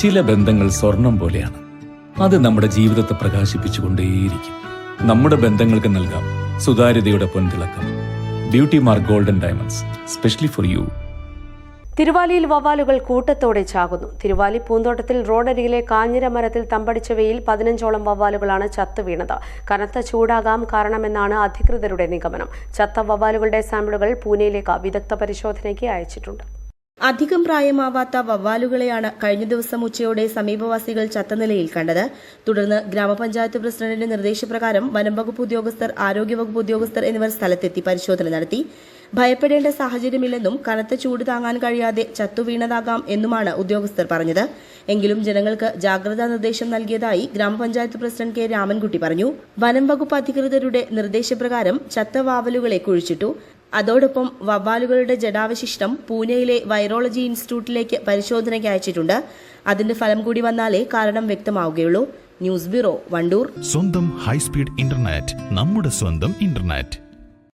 ചില ബന്ധങ്ങൾ സ്വർണം പോലെയാണ്. അത് നമ്മുടെ ജീവിതത്തെ പ്രകാശിപ്പിച്ചുകൊണ്ടേയിരിക്കും. നമ്മുടെ ബന്ധങ്ങൾക്ക് നൽകാം സുതാര്യതയുടെ പൊൻതിളക്കം. Beauty mark golden diamonds specially for you തിരുവാലിയിൽ വവ്വാലുകൾ കൂട്ടത്തോടെ ചാകുന്നു. തിരുവാലി പൂന്തോട്ടത്തിൽ റോഡരികിലെ കാഞ്ഞിര മരത്തിൽ തമ്പടിച്ചവയിൽ പതിനഞ്ചോളം വവ്വാലുകളാണ് ചത്തു വീണത്. കനത്ത ചൂടാകാം കാരണമെന്നാണ് അധികൃതരുടെ നിഗമനം. ചത്ത വവ്വാലുകളുടെ സാമ്പിളുകൾ പൂനെയിലേക്ക് വിദഗ്ധ പരിശോധനയ്ക്ക് അയച്ചിട്ടുണ്ട്. അധികം പ്രായമാവാത്ത വവ്വാലുകളെയാണ് കഴിഞ്ഞ ദിവസം ഉച്ചയോടെ സമീപവാസികൾ ചത്ത നിലയിൽ കണ്ടത്. തുടർന്ന് ഗ്രാമപഞ്ചായത്ത് പ്രസിഡന്റിന്റെ നിർദ്ദേശപ്രകാരം വനംവകുപ്പ് ഉദ്യോഗസ്ഥർ ആരോഗ്യവകുപ്പ് ഉദ്യോഗസ്ഥർ എന്നിവർ സ്ഥലത്തെത്തി പരിശോധന നടത്തി. ഭയപ്പെടേണ്ട സാഹചര്യമില്ലെന്നും കനത്ത ചൂട് താങ്ങാൻ കഴിയാതെ ചത്തുവീണതാകാം എന്നുമാണ് ഉദ്യോഗസ്ഥർ പറഞ്ഞത്. എങ്കിലും ജനങ്ങൾക്ക് ജാഗ്രതാ നിർദ്ദേശം നൽകിയതായി ഗ്രാമപഞ്ചായത്ത് പ്രസിഡന്റ് കെ രാമൻകുട്ടി പറഞ്ഞു. വനം വകുപ്പ് അധികൃതരുടെ നിർദ്ദേശപ്രകാരം ചത്ത വാവലുകളെ കുഴിച്ചിട്ടു. അതോടൊപ്പം വവ്വാലുകളുടെ ജഡാവശിഷ്ടം പൂനെയിലെ വൈറോളജി ഇൻസ്റ്റിറ്റ്യൂട്ടിലേക്ക് പരിശോധനയ്ക്ക് അയച്ചിട്ടുണ്ട്. അതിന്റെ ഫലം കൂടി വന്നാലേ കാരണം വ്യക്തമാവുകയുള്ളൂ. News bureau Wandoor. സ്വന്തം ഹൈസ്പീഡ് ഇന്റർനെറ്റ് നമ്മുടെ സ്വന്തം ഇന്റർനെറ്റ്.